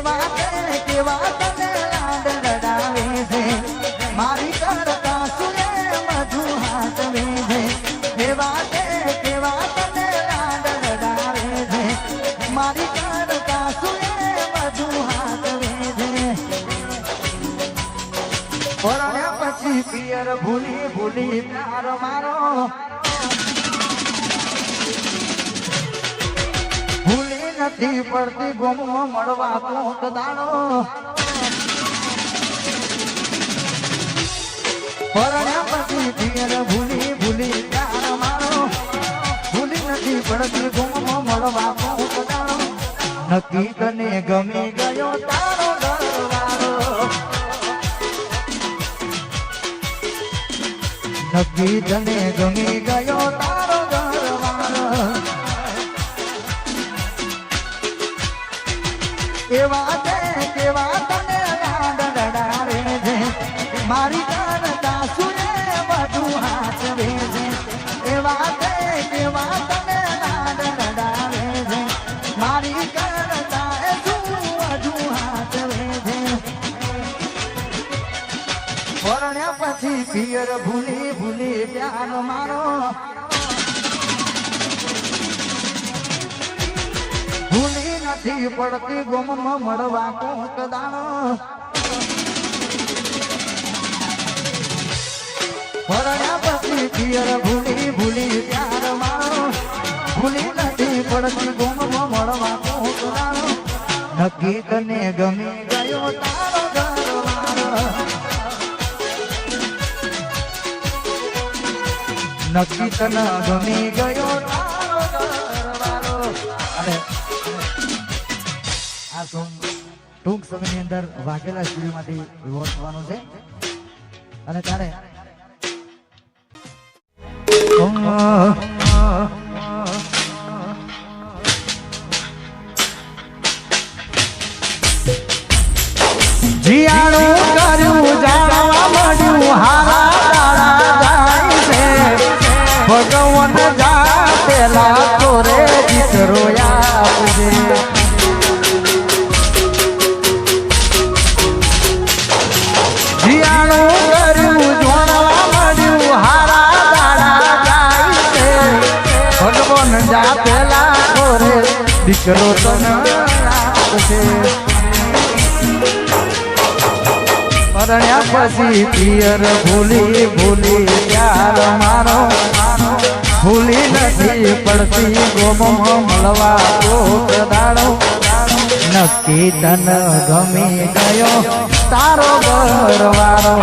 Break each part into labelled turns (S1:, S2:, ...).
S1: કેવા કેવા તને રડાવે છે. મારી કરતા સુને મધુ હાથવે છે. કેવા તે કેવા તને લાડ રડાવે છે. મારી કરતા મધુ હાથ છે. પરણ્યા પછી પિયર ભૂલી ભૂલી પ્યાર મારો. નથી પડતી ગોમો મળવા કોક દાણો. પરણ્યા પછી પિયર ભૂલી ભૂલી કાર મારો. ભૂલી નથી પડતી ગોમો મળવા કોક દાણો. નક્કી તને ગમી ગયો તારો દરવારો. નક્કી તને ગમી ગયો તારો એવા તે કેવા તને રડાવે છે? મારી કરતા સુને વધુ હાથવે છે એવા તે કેવા તને લાડ છે? મારી એ શું વધુ હાથવે છે પરણ્યા પછી પિયર ભૂલી ભૂલી પ્યાર મારો. નથી પડતી ગોમમાં મળવા કોક દાણો પછી પિયર ભૂલી ભૂલી પ્યાર મારો ભૂલી નથી પડતી ગોમમાં મળવા કોક દાણો નક્કી તને ગમી ગયો તારો નક્કી તને ગમી ગયો. અને આ સોંગ ટૂંક સમયની અંદર વાઘેલા સ્ટુડિયોમાંથી વિવોટ થવાનું છે. અને ત્યારે
S2: જીયાણું કર્યું જાણવા મળ્યું, હારા દાડા જાય છે. ભગવાન જાતેલા તોરે દીકરો આપજે ભગવાન જાતેલા ઓરે દીકરો તને આપશે પરણ્યા પછી પિયર ભૂલી ભૂલી પ્યાર મારો ભૂલી નથી પડતી ગોમો મળવા કોક દાડો. નક્કી તન ગમી ગયો તારો ઘરવાળો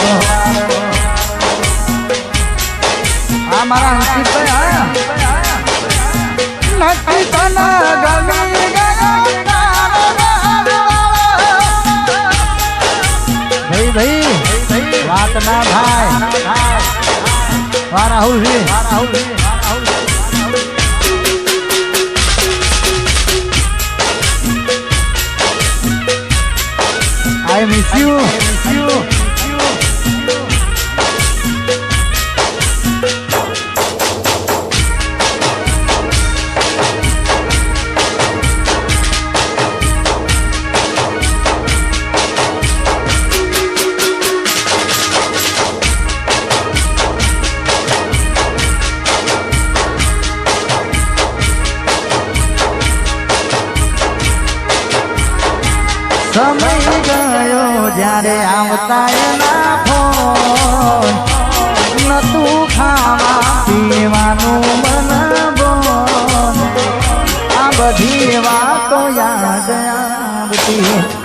S2: આ મારા નક્કી તન ગમી ભાઈ ભાઈ વાત ના થાય વાહ રાહુલજી આઈ મિસ યુ
S1: સમય ગયો જ્યારે આવતા એના ફોન. નતું ખાવા પીવાનું મન બોન. આ બધી વાતો યાદ આવતી.